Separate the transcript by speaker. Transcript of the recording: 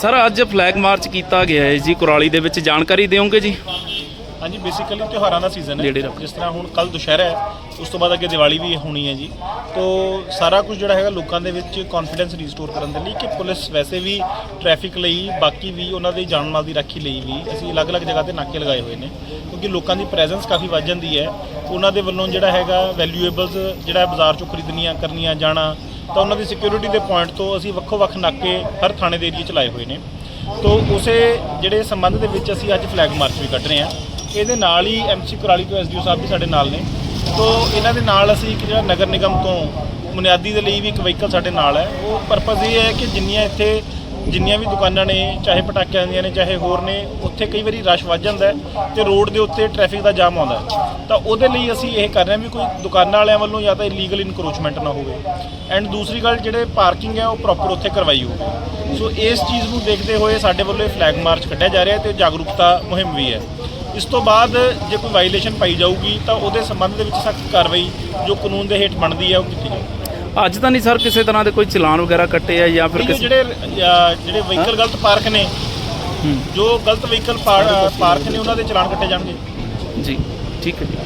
Speaker 1: Sir ਅੱਜ flag March ਕੀਤਾ ਗਿਆ ਹੈ ਜੀ ਕੁਰਾਲੀ ਦੇ ਵਿੱਚ ਜਾਣਕਾਰੀ ਦਿਓਗੇ ਜੀ?
Speaker 2: ਹਾਂਜੀ ਬੇਸਿਕਲੀ ਤਿਉਹਾਰਾਂ ਦਾ ਸੀਜ਼ਨ ਹੈ। ਜਿਸ ਤਰ੍ਹਾਂ ਹੁਣ ਕੱਲ ਦੁਸ਼ਹਿਰਾ ਹੈ ਉਸ ਤੋਂ ਬਾਅਦ ਅੱਗੇ ਦੀਵਾਲੀ ਵੀ ਹੋਣੀ ਹੈ ਜੀ। ਤੋ ਸਾਰਾ ਕੁਝ ਜਿਹੜਾ ਹੈਗਾ ਲੋਕਾਂ ਦੇ ਵਿੱਚ ਕੌਨਫੀਡੈਂਸ ਰੀਸਟੋਰ ਕਰਨ ਦੇ ਲਈ ਕਿ ਪੁਲਿਸ ਵੈਸੇ ਵੀ ਟ੍ਰੈਫਿਕ ਲਈ ਬਾਕੀ ਵੀ ਉਹਨਾਂ ਦੇ ਜਾਨ ਮਾਲ ਦੀ ਰਾਖੀ ਲਈ ਵੀ ਅਸੀਂ ਅਲੱਗ-ਅਲੱਗ ਜਗ੍ਹਾ ਤੇ ਨਾਕੇ ਲਗਾਏ ਹੋਏ ਨੇ। ਕਿਉਂਕਿ ਲੋਕਾਂ ਦੀ ਪ੍ਰੈਜ਼ੈਂਸ ਕਾਫੀ ਵੱਧ ਜਾਂਦੀ ਹੈ। ਉਹਨਾਂ ਦੇ ਵੱਲੋਂ ਜਿਹੜਾ ਹੈਗਾ ਵੈਲਿਊਏਬਲਸ ਜਿਹੜਾ ਬਾਜ਼ਾਰ ਚੋਂ ਖਰੀਦਣੀਆਂ ਕਰਨੀਆਂ ਜਾਣਾ ਤਾਂ ਉਹਨਾਂ ਦੀ ਸਿਕਿਉਰਿਟੀ ਦੇ ਪੁਆਇੰਟ ਤੋਂ ਅਸੀਂ ਵੱਖੋ-ਵੱਖ ਨਾਕੇ ਹਰ ਥਾਣੇ ਦੇ ਏਰੀਏ ਚ ਲਾਏ ਹੋਏ ਨੇ। ਤੋ ਉਸੇ ਜਿਹੜੇ ਸੰਬੰਧ ਦੇ ਵਿੱਚ ਅਸੀਂ ਅੱਜ ਫਲੈਗ ਮਾਰਚ ਵੀ ਕੱਢ ਰਹੇ ਹਾਂ। ਇਹਦੇ ਨਾਲ ਹੀ ਐਮਸੀ ਕੁਰਾਲੀ ਤੋਂ ਐਸਡੀਓ ਸਾਹਿਬ ਵੀ ਸਾਡੇ ਨਾਲ ਨੇ। ਤੋ ਇਹਨਾਂ ਦੇ ਨਾਲ ਅਸੀਂ ਇੱਕ ਜਿਹੜਾ ਨਗਰ ਨਿਗਮ ਤੋਂ ਬੁਨਿਆਦੀ ਦੇ ਲਈ ਵੀ ਇੱਕ ਵਹੀਕਲ ਸਾਡੇ ਨਾਲ ਹੈ। ਉਹ ਪਰਪਸ ਇਹ ਹੈ ਕਿ ਜਿੰਨੀਆਂ ਇੱਥੇ ਜਿੰਨੀਆਂ ਵੀ ਦੁਕਾਨਾਂ ਨੇ, ਚਾਹੇ ਪਟਾਕਿਆਂ ਦੀਆਂ ਨੇ, ਚਾਹੇ ਹੋਰ ਨੇ, ਉੱਥੇ ਕਈ ਵਾਰੀ ਰਸ਼ ਵੱਧ ਜਾਂਦਾ ਹੈ ਤੇ ਰੋਡ ਦੇ ਉੱਤੇ ਟ੍ਰੈਫਿਕ ਦਾ ਜਾਮ ਆਉਂਦਾ ਤਾਂ ਉਹਦੇ ਲਈ ਅਸੀਂ ਇਹ ਕਰ ਰਹੇ ਹਾਂ ਵੀ ਕੋਈ ਦੁਕਾਨਾਂ ਵਾਲਿਆਂ ਵੱਲੋਂ ਜਾਂ ਤਾਂ ਇਲੀਗਲ ਇਨਕਰੋਚਮੈਂਟ ਨਾ ਹੋਵੇ। ਐਂਡ ਦੂਸਰੀ ਗੱਲ, ਜਿਹੜੇ ਪਾਰਕਿੰਗ ਹੈ, ਉਹ ਪ੍ਰੋਪਰ ਉੱਥੇ ਕਰਵਾਈ ਹੋਵੇ ਸੋ ਇਸ ਚੀਜ਼ ਨੂੰ ਦੇਖਦੇ ਹੋਏ ਸਾਡੇ ਵੱਲੋਂ ਇਹ ਫਲੈਗ ਮਾਰਚ ਕੱਢਿਆ ਜਾ ਰਿਹਾ ਤੇ ਜਾਗਰੂਕਤਾ ਮੁਹਿੰਮ ਵੀ ਹੈ। ਇਸ ਤੋਂ ਬਾਅਦ ਜੇ ਕੋਈ ਵਾਇਲੇਸ਼ਨ ਪਾਈ ਜਾਊਗੀ, ਤਾਂ ਉਹਦੇ ਸੰਬੰਧ ਦੇ ਵਿੱਚ ਸਖਤ ਕਾਰਵਾਈ ਜੋ ਕਾਨੂੰਨ ਦੇ ਹੇਠ ਬਣਦੀ ਹੈ, ਉਹ ਕੀਤੀ ਜਾਊਗੀ।
Speaker 1: ਅੱਜ ਤਾਂ ਨਹੀਂ ਸਰ ਕਿਸੇ ਤਰ੍ਹਾਂ ਦੇ ਕੋਈ ਚਲਾਨ ਵਗੈਰਾ ਕੱਟੇ ਆ ਜਾਂ ਫਿਰ ਕਿਸੇ
Speaker 2: ਜਿਹੜੇ ਅ, ਜਿਹੜੇ ਵਹੀਕਲ ਗਲਤ ਪਾਰਕ ਨੇ
Speaker 1: ਹੂੰ,
Speaker 2: ਜੋ ਗਲਤ ਵਹੀਕਲ ਪਾਰਕ ਨੇ ਉਹਨਾਂ ਦੇ ਚਲਾਨ ਕੱਟੇ ਜਾਣਗੇ।
Speaker 1: ਜੀ ਠੀਕ ਹੈ ਜੀ।